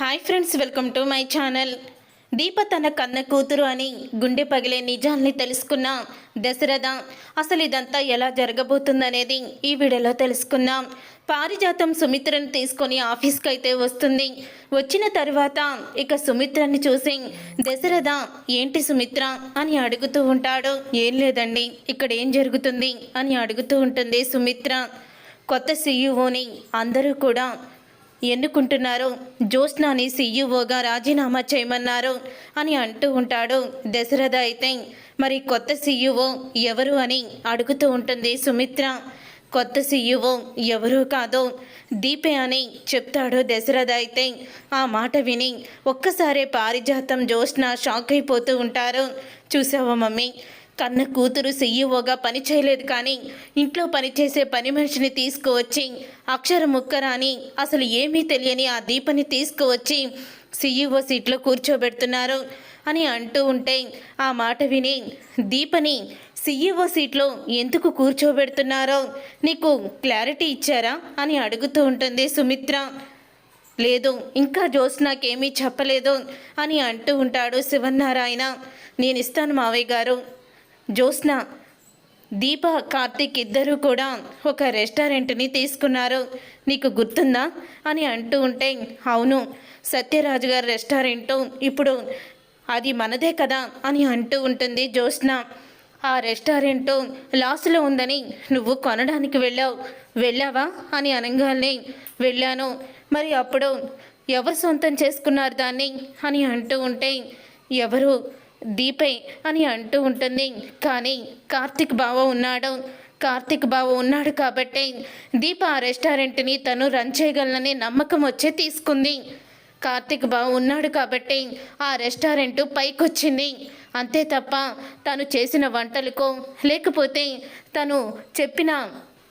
Hi friends welcome to my channel Deepa తన కన్న కూతురు అని గుండె పగిలే నిజాల్ని తెలుసుకున్న. దశరథ అసలు ఇదంతా ఎలా జరగబోతుందనేది ఈ వీడియోలో తెలుసుకుందాం. పారిజాతం సుమిత్రను తీసుకొని ఆఫీస్కి అయితే వస్తుంది. వచ్చిన తర్వాత ఇక సుమిత్రని చూసి దశరథ ఏంటి సుమిత్ర? అని అడుగుతూ ఉంటాడు. ఏం లేదండి ఇక్కడ ఏం జరుగుతుంది? అని అడుగుతూ ఉంటుంది సుమిత్ర. కొత్త సీఈఓని అందరూ కూడా ఎన్నుకుంటున్నారు? జ్యోత్స్నాని సీఈఓగా రాజీనామా చేయమన్నారు అని అంటూ ఉంటాడు. దశరథ అయితే మరి కొత్త సీఈఓ ఎవరు అని అడుగుతూ ఉంటుంది సుమిత్ర. కొత్త సీఈఓ ఎవరూ కాదు దీపే అని చెప్తాడు దశరథ అయితే. ఆ మాట విని ఒక్కసారే పారిజాతం జ్యోత్స్న షాక్ అయిపోతూ ఉంటారు. చూసావా మమ్మీ? కన్న కూతురు సీఈఓగా పని చేయలేదు కానీ ఇంట్లో పనిచేసే పని మనిషిని తీసుకువచ్చి అక్షర ముక్కరాని అసలు ఏమీ తెలియని ఆ దీపని తీసుకువచ్చి సీఈఓ సీట్లో కూర్చోబెడుతున్నారు అని అంటూ ఉంటే ఆ మాట విని దీపని సీఈఓ సీట్లో ఎందుకు కూర్చోబెడుతున్నారో నీకు క్లారిటీ ఇచ్చారా? అని అడుగుతూ ఉంటుంది సుమిత్ర. లేదు ఇంకా జోస్ నాకేమీ చెప్పలేదు అని అంటూ ఉంటాడు శివన్నారాయణ. నేను ఇస్తాను మావయ్య గారు జ్యోత్స్న దీప కార్తీక్ ఇద్దరూ కూడా ఒక రెస్టారెంట్ని తీసుకున్నారు. నీకు గుర్తుందా? అని అంటూ ఉంటే అవును సత్యరాజు గారి రెస్టారెంటు ఇప్పుడు అది మనదే కదా అని అంటూ ఉంటుంది జ్యోత్స్న. ఆ రెస్టారెంటు లాస్లో ఉందని నువ్వు కొనడానికి వెళ్ళావు. వెళ్ళావా? అని అనగానే వెళ్ళాను. మరి అప్పుడు ఎవరు సొంతం చేసుకున్నారు దాన్ని? అని అంటూ ఉంటే ఎవరు? దీపై అని అంటూ ఉంటుంది. కానీ కార్తిక్ బావ ఉన్నాడు. కార్తిక్ బావ ఉన్నాడు కాబట్టి దీప ఆ రెస్టారెంట్ని తను రన్ చేయగలననే నమ్మకం వచ్చే తీసుకుంది. కార్తిక్ బావ ఉన్నాడు కాబట్టి ఆ రెస్టారెంట్ పైకొచ్చింది. అంతే తప్ప తను చేసిన వంటలకో లేకపోతే తను చెప్పిన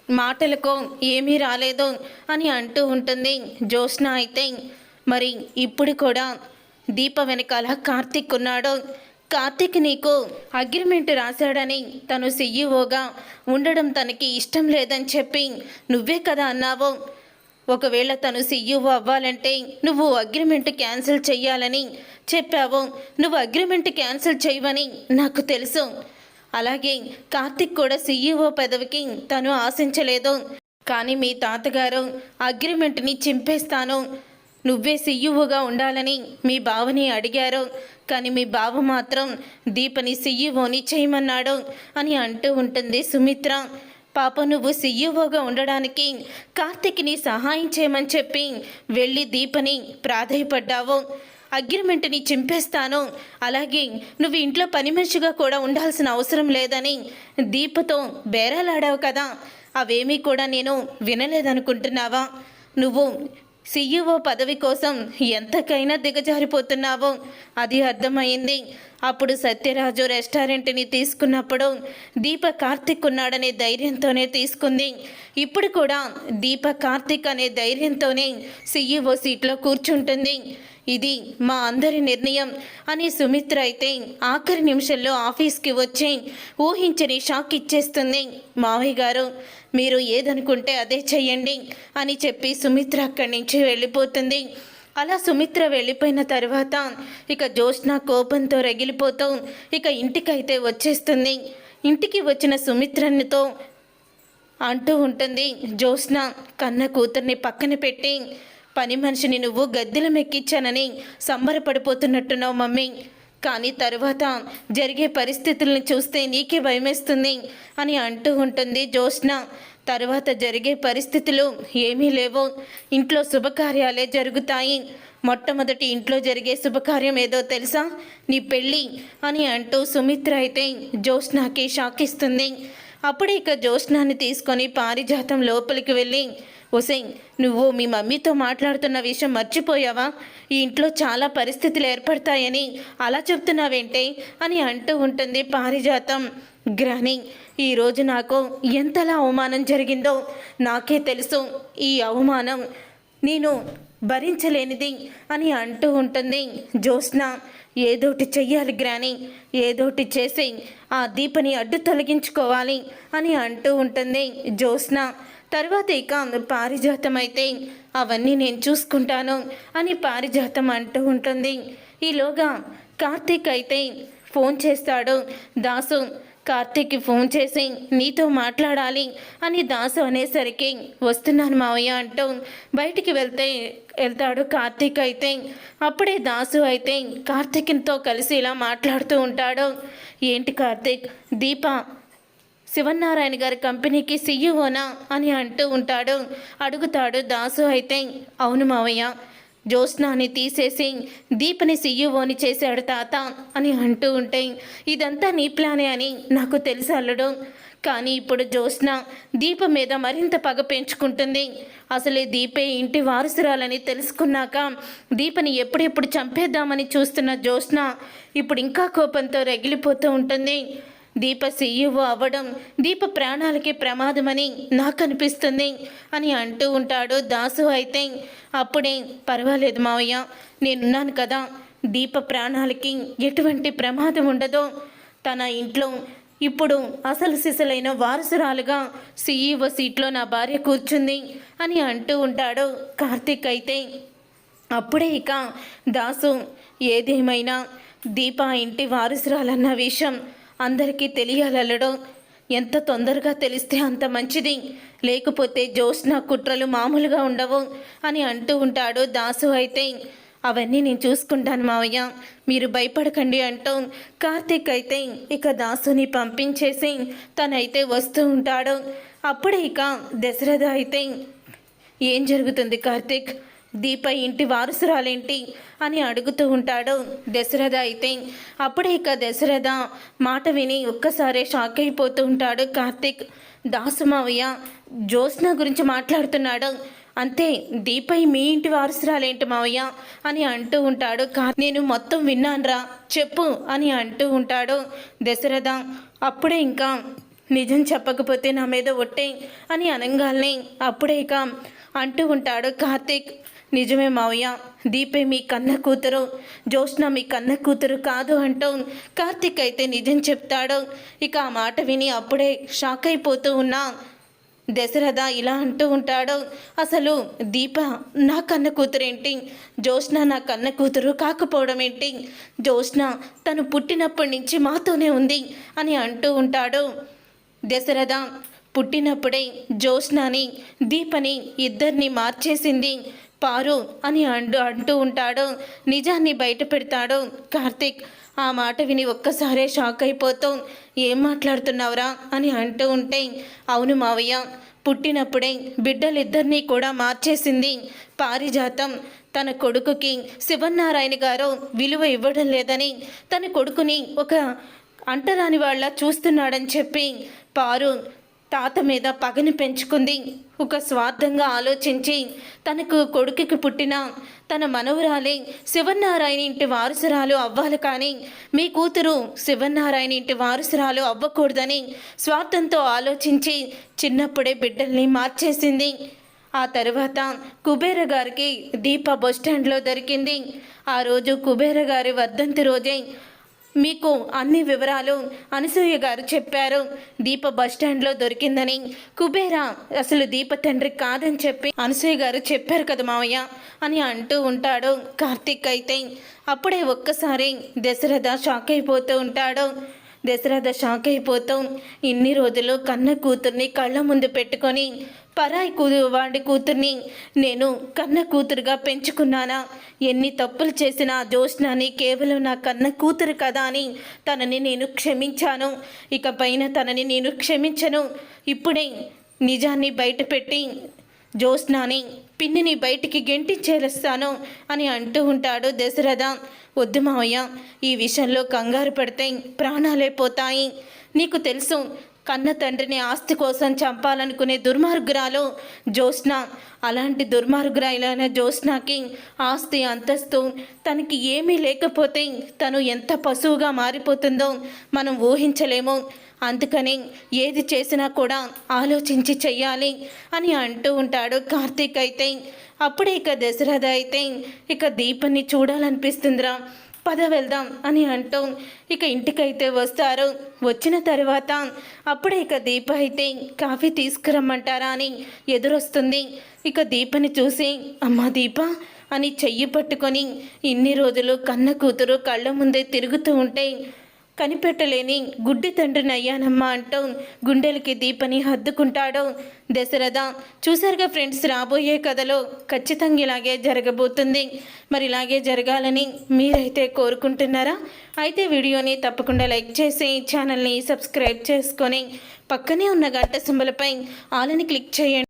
మాటలకో ఏమీ రాలేదు అని అంటూ ఉంటుంది జ్యోత్స్న అయితే. మరి ఇప్పుడు కూడా దీప వెనకాల కార్తిక్ ఉన్నాడు. కార్తిక్ నీకు అగ్రిమెంట్ రాశాడని తను సీఈఓగా ఉండడం తనకి ఇష్టం లేదని చెప్పి నువ్వే కదా అన్నావు. ఒకవేళ తను సీఈఓ అవ్వాలంటే నువ్వు అగ్రిమెంట్ క్యాన్సిల్ చెయ్యాలని చెప్పావు. నువ్వు అగ్రిమెంట్ క్యాన్సిల్ చేయవని నాకు తెలుసు. అలాగే కార్తిక్ కూడా సీఈఓ పదవికి తను ఆశించలేదు. కానీ మీ తాతగారు అగ్రిమెంట్ని చింపేస్తాను. నువ్వే సీఈఓగా ఉండాలని మీ బావని అడిగారు. కానీ మీ బావ మాత్రం దీపని సీఈఓని చేయమన్నాడు అని అంటూ ఉంటుంది సుమిత్ర. పాప నువ్వు సీఈఓగా ఉండడానికి కార్తిక్ని సహాయం చేయమని చెప్పి వెళ్ళి దీపని ప్రాధాయపడ్డావు. అగ్రిమెంట్ని చింపేస్తాను. అలాగే నువ్వు ఇంట్లో పని మనిషిగా కూడా ఉండాల్సిన అవసరం లేదని దీపతో బేరాలాడావు కదా. అవేమీ కూడా నేను వినలేదనుకుంటున్నావా? నువ్వు సీఈఓ పదవి కోసం ఎంతకైనా దిగజారిపోతున్నావో. అది అర్థమైంది. అప్పుడు సత్యరాజు రెస్టారెంట్ని తీసుకున్నప్పుడు దీప కార్తిక్ ఉన్నాడనే ధైర్యంతోనే తీసుకుంది. ఇప్పుడు కూడా దీప కార్తిక్ అనే ధైర్యంతోనే సీఈఓ సీట్లో కూర్చుంటుంది. ఇది మా అందరి నిర్ణయం అని సుమిత్ర అయితే ఆఖరి నిమిషంలో ఆఫీస్కి వచ్చి ఊహించని షాక్ ఇచ్చేస్తుంది. మావయ్య గారు మీరు ఏదనుకుంటే అదే చెయ్యండి అని చెప్పి సుమిత్ర అక్కడి నుంచి వెళ్ళిపోతుంది. అలా సుమిత్ర వెళ్ళిపోయిన తర్వాత ఇక జ్యోత్స్న కోపంతో రగిలిపోతూ ఇక ఇంటికైతే వచ్చేస్తుంది. ఇంటికి వచ్చిన సుమిత్రనితో అంటూ ఉంటుంది జ్యోత్స్న కన్న కూతుర్ని పక్కన పెట్టి పని మనిషిని నువ్వు గద్దెలం ఎక్కించానని సంబరపడిపోతున్నట్టున్నావు మమ్మీ. కానీ తరువాత జరిగే పరిస్థితుల్ని చూస్తే నీకే భయమేస్తుంది అని అంటూ ఉంటుంది జ్యోత్స్న. తర్వాత జరిగే పరిస్థితులు ఏమీ లేవు. ఇంట్లో శుభకార్యాలే జరుగుతాయి. మొట్టమొదటి ఇంట్లో జరిగే శుభకార్యం ఏదో తెలుసా? నీ పెళ్ళి అని అంటూ సుమిత్ర అయితే జ్యోత్స్నాకి షాక్ ఇస్తుంది. అప్పుడు ఇక జ్యోత్స్నాన్ని తీసుకొని పారిజాతం లోపలికి వెళ్ళి ఒసై నువ్వు మీ మమ్మీతో మాట్లాడుతున్న విషయం మర్చిపోయావా? ఈ ఇంట్లో చాలా పరిస్థితులు ఏర్పడతాయని అలా చెప్తున్నావేంటే అని అంటూ ఉంటుంది పారిజాతం. గ్రాని ఈరోజు నాకు ఎంతలా అవమానం జరిగిందో నాకే తెలుసు. ఈ అవమానం నేను భరించలేనిది అని అంటూ ఉంటుంది. జ్యోత్స్న ఏదోటి చెయ్యాలి గ్రాని ఏదోటి చేసి ఆ దీపని అడ్డు తొలగించుకోవాలి అని అంటూ ఉంటుంది. జ్యోత్స్న తర్వాత ఇక పారిజాతం అయితే అవన్నీ నేను చూసుకుంటాను అని పారిజాతం అంటూ ఉంటుంది. ఈలోగా కార్తీక్ అయితే ఫోన్ చేస్తాడు. దాసు కార్తీక్కి ఫోన్ చేసి నీతో మాట్లాడాలి అని దాసు అనేసరికి వస్తున్నాను మావయ్య అంటూ బయటికి వెళ్తే వెళ్తాడు కార్తీక్ అయితే. అప్పుడే దాసు అయితే కార్తీక్తో కలిసి ఇలా మాట్లాడుతూ ఉంటాడు. ఏంటి కార్తీక్? దీప శివనారాయణ గారి కంపెనీకి సీఈఓనా? అని అంటూ ఉంటాడు. అడుగుతాడు దాసు అయితే అవును మావయ్య. జ్యోత్స్నాని తీసేసి దీపని సీఈఓని చేశాడు తాత అని అంటూ ఉంటే ఇదంతా నీ ప్లానే అని నాకు తెలుసు అల్లుడు. కానీ ఇప్పుడు జ్యోత్స్న దీప మీద మరింత పగ పెంచుకుంటుంది. అసలే దీపే ఇంటి వారసురాలని తెలుసుకున్నాక దీపని ఎప్పుడెప్పుడు చంపేద్దామని చూస్తున్న జ్యోత్స్న ఇప్పుడు ఇంకా కోపంతో రగిలిపోతూ ఉంటుంది. దీప సీఈఓ అవ్వడం దీప ప్రాణాలకి ప్రమాదమని నాకు అనిపిస్తుంది అని అంటూ ఉంటాడు దాసు అయితే. అప్పుడే పర్వాలేదు మావయ్య నేనున్నాను కదా. దీప ప్రాణాలకి ఎటువంటి ప్రమాదం ఉండదో. తన ఇంట్లో ఇప్పుడు అసలు సిసలైన వారసురాలుగా సీఈఓ సీట్లో నా భార్య కూర్చుంది అని అంటూ ఉంటాడు కార్తీక్ అయితే. అప్పుడే ఇక దాసు ఏదేమైనా దీప ఇంటి వారసురాలన్న విషయం అందరికీ తెలియాలల్లడం ఎంత తొందరగా తెలిస్తే అంత మంచిది. లేకపోతే జోష్న కుట్రలు మామూలుగా ఉండవు అని అంటూ ఉంటాడు దాసు అయితే. అవన్నీ నేను చూసుకుంటాను మావయ్య. మీరు భయపడకండి అంటూ కార్తీక్ అయితే ఇక దాసుని పంపించేసి తనైతే వస్తూ ఉంటాడు. అప్పుడే ఇక దశరథ అయితే ఏం జరుగుతుంది కార్తీక్? దీప ఇంటి వారసురాలేంటి అని అడుగుతూ ఉంటాడు దశరథ అయితే. అప్పుడే ఇక దశరథ మాట విని ఒక్కసారే షాక్ అయిపోతూ ఉంటాడు కార్తీక్. దాసు మావయ్య జ్యోత్స్న గురించి మాట్లాడుతున్నాడు. అంతే దీపై మీ ఇంటి వారసురాలేంటి మావయ్య? అని అంటూ ఉంటాడు నేను మొత్తం విన్నాన్రా చెప్పు అని అంటూ ఉంటాడు దశరథ. అప్పుడే ఇంకా నిజం చెప్పకపోతే నా మీద ఒట్టే అని అనగానే అప్పుడే ఇక అంటూ ఉంటాడు కార్తీక్. నిజమే మావయ్య. దీపే మీ కన్న కూతురు. జ్యోత్స్న మీ కన్న కూతురు కాదు అంటూ కార్తీక్ అయితే నిజం చెప్తాడు. ఇక ఆ మాట విని అప్పుడే షాక్ అయిపోతూ ఉన్నా దశరథ ఇలా అంటూ ఉంటాడు. అసలు దీప నా కన్న కూతురేంటి? జ్యోత్స్న నా కన్న కూతురు కాకపోవడం ఏంటి? జ్యోత్స్న తను పుట్టినప్పటి నుంచి మాతోనే ఉంది అని అంటూ ఉంటాడు. దశరథ పుట్టినప్పుడే జ్యోత్స్నాని దీపని ఇద్దరిని మార్చేసింది. పారు అని అంటూ అంటూ ఉంటాడు. నిజాన్ని బయట పెడతాడు. కార్తీక్ ఆ మాట విని ఒక్కసారే షాక్ అయిపోతూ. ఏం మాట్లాడుతున్నావురా అని అంటూ ఉంటే అవును మావయ్య పుట్టినప్పుడే బిడ్డలిద్దరినీ కూడా మార్చేసింది పారిజాతం. తన కొడుకుకి శివనారాయణ గారు విలువ ఇవ్వడం లేదని తన కొడుకుని ఒక అంటరాని వాళ్ళ చూస్తున్నాడని చెప్పి పారు తాత మీద పగని పెంచుకుంది. ఒక స్వార్థంగా ఆలోచించి తనకు కొడుకుకి పుట్టిన తన మనవరాలే శివనారాయణ ఇంటి వారసురాలు అవ్వాలి కానీ మీ కూతురు శివనారాయణ ఇంటి వారసురాలు అవ్వకూడదని స్వార్థంతో ఆలోచించి చిన్నప్పుడే బిడ్డల్ని మార్చేసింది. ఆ తర్వాత కుబేర గారికి దీప బస్టాండ్లో దొరికింది. ఆ రోజు కుబేర గారి వర్ధంతి రోజే మీకు అన్ని వివరాలు అనసూయ గారు చెప్పారు. దీప బస్టాండ్లో దొరికిందని. కుబేరా అసలు దీప తండ్రి కాదని చెప్పి అనసూయ గారు చెప్పారు కదా మావయ్య అని అంటూ ఉంటాడు. కార్తీక్ అయితే అప్పుడే ఒక్కసారి దశరథ షాక్ అయిపోతూ ఉంటాడు. దశరథ షాక్ అయిపోతాం. ఇన్ని రోజులు కన్న కూతుర్ని కళ్ళ ముందు పెట్టుకొని పరాయి కూ వాడి కూతుర్ని నేను కన్న కూతురుగా పెంచుకున్నానా? ఎన్ని తప్పులు చేసినా జోష్నాని కేవలం నా కన్న కూతురు కదా అని తనని నేను క్షమించాను. ఇక పైన తనని నేను క్షమించను. ఇప్పుడే నిజాన్ని బయటపెట్టి జ్యోత్స్నాని పిన్నిని బయటికి గెంటించేస్తాను అని అంటూ ఉంటాడు దశరథ. వద్దు మావయ్య ఈ విషయంలో కంగారు పడితే ప్రాణాలే పోతాయి. నీకు తెలుసు కన్న తండ్రిని ఆస్తి కోసం చంపాలనుకునే దుర్మార్గురాలు జ్యోత్స్న. అలాంటి దుర్మార్గురాలైన జ్యోత్స్నకి ఆస్తి అంతస్తు. తనకి ఏమీ లేకపోతే తను ఎంత పశువుగా మారిపోతుందో మనం ఊహించలేము. అందుకని ఏది చేసినా కూడా ఆలోచించి చెయ్యాలి అని అంటూ ఉంటాడు కార్తీక్ అయితే. అప్పుడే ఇక దశరథ అయితే ఇక దీపని చూడాలనిపిస్తుందిరా పద వెళ్దాం అని అంటూ ఇక ఇంటికైతే వస్తారు. వచ్చిన తర్వాత అప్పుడే ఇక దీప అయితే కాఫీ తీసుకురమ్మంటారా అని ఎదురొస్తుంది. ఇక దీపని చూసి అమ్మ దీప అని చెయ్యి పట్టుకొని ఇన్ని రోజులు కన్న కూతురు కళ్ళ ముందే తిరుగుతూ ఉంటే కనిపెట్టలేని గుడ్డి తండ్రిని అయ్యానమ్మా అంటూ గుండెలకి దీపని హద్దుకుంటాడు. దశరథ చూసారుగా ఫ్రెండ్స్ రాబోయే కథలో ఖచ్చితంగా ఇలాగే జరగబోతుంది. మరి ఇలాగే జరగాలని మీరైతే కోరుకుంటున్నారా? అయితే వీడియోని తప్పకుండా లైక్ చేసి ఛానల్ని సబ్స్క్రైబ్ చేసుకొని పక్కనే ఉన్న గంట సింబలపై ఆలని క్లిక్ చేయండి.